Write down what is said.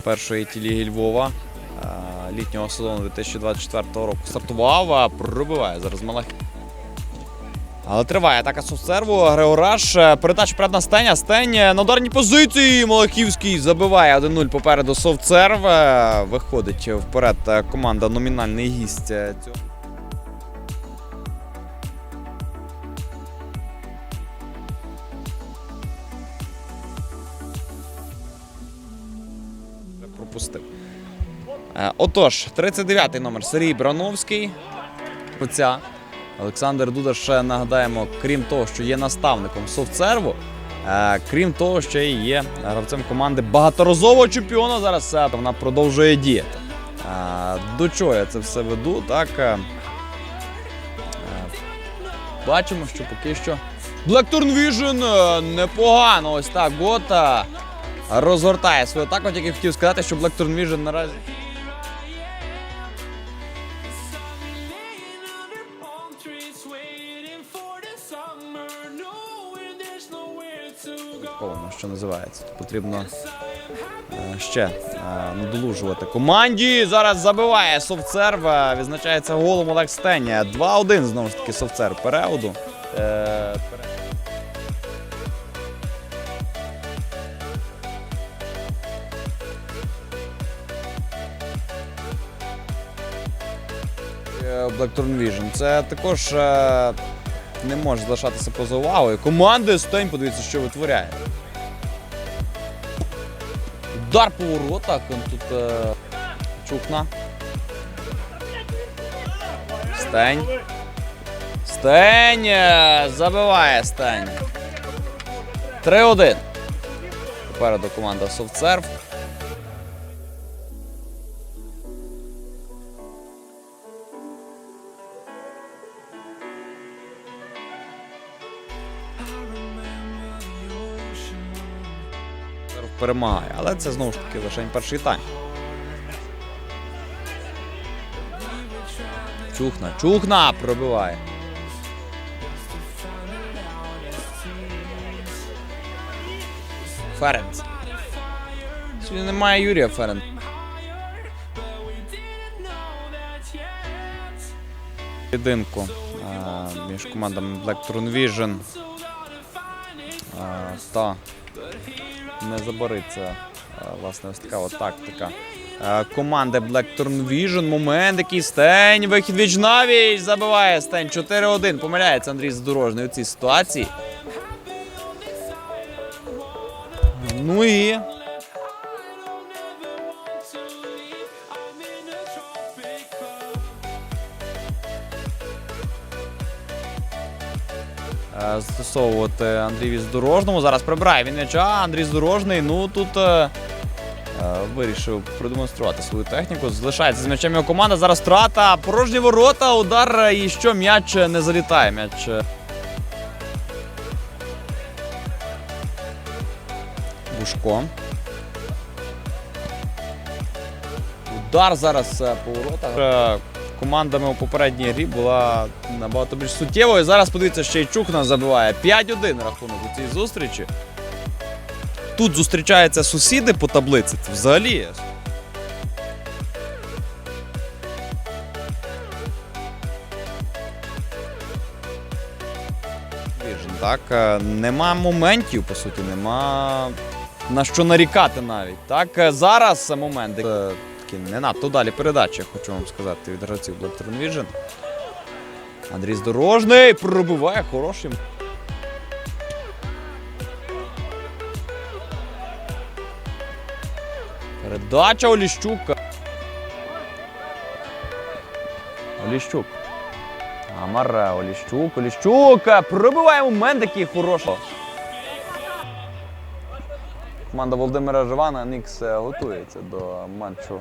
першої тіліги Львова е, літнього сезону 2024 року стартував, а пробиває зараз Малахів. Але триває атака соцсерву. Греораш. е, Передача перед на Стеня. Стень е, на ударній позиції. Малахівський забиває 1-0 попереду Совцерв. Е, Виходить вперед команда номінальний гість цього. Пропустив. Е, Отож, 39-й номер Сергій Брановський. Оця. Олександр Дуда ще нагадаємо, крім того, що є наставником софтсерву, е, крім того, ще й є гравцем команди багаторазового чемпіона. Зараз вона продовжує діяти. Е, До чого я це все веду? Так бачимо, що поки що Blackturn Vision непогано. Ось так. Гота розгортає свою атаку. Тільки хотів сказати, що Blackturn Vision наразі. Повно, що називається. Тут потрібно е, ще е, надолужувати команді. Зараз забиває Совцерв. е, Відзначається голом Олег Стеня. 2-1 знову ж таки Совцерв переоду. Е, Blackthorn Vision. Це також е, не може залишатися поза увагою. Команди Стень, подивіться, що витворяє. Удар по воротах. он Тут е, чухна. Стень. Стень. е, Забиває Стень. 3-1. Попереду команда Софтсерв. Перемагає. Але це знову ж таки лише перший тайм. Чухна, чухна пробиває. Ференц. Сьогодні немає Юрія Ференц. Єдинку е, між командами Black Vision е, та не забориться. е, Власне, ось така от тактика. Е, Команди Black Vision. Момент, який Стень. Вихід віч навіть Забиває Стень. 4-1. Помиляється Андрій Задорожний у цій ситуації. Ну і застосовувати Андрію Здорожному. Зараз прибирає він м'яча. Андрій Здорожний. Ну тут е, е, вирішив продемонструвати свою техніку. Залишається з м'ячем його команда. Зараз втрата. Порожні ворота. Удар е, і що м'яч е, не залітає. М'яч. е, Бушко. Удар зараз е, по воротах. Е, Командами у попередній грі була набагато більш суттєвою. Зараз подивіться, ще й Чухна забиває 5-1 рахунок у цій зустрічі. Тут зустрічаються сусіди по таблиці. Це взагалі. Так, е, нема моментів, по суті, нема на що нарікати навіть. Так, е, зараз момент. Такі не надто далі передачі, хочу вам сказати, від гравців Black Vision. Андрій Здорожний пробиває хорошим. Передача Оліщука. Оліщук. Амаре, Оліщук, Оліщук. Пробиває момент який хороший. Команда Володимира Живана Нікс е, готується до матчу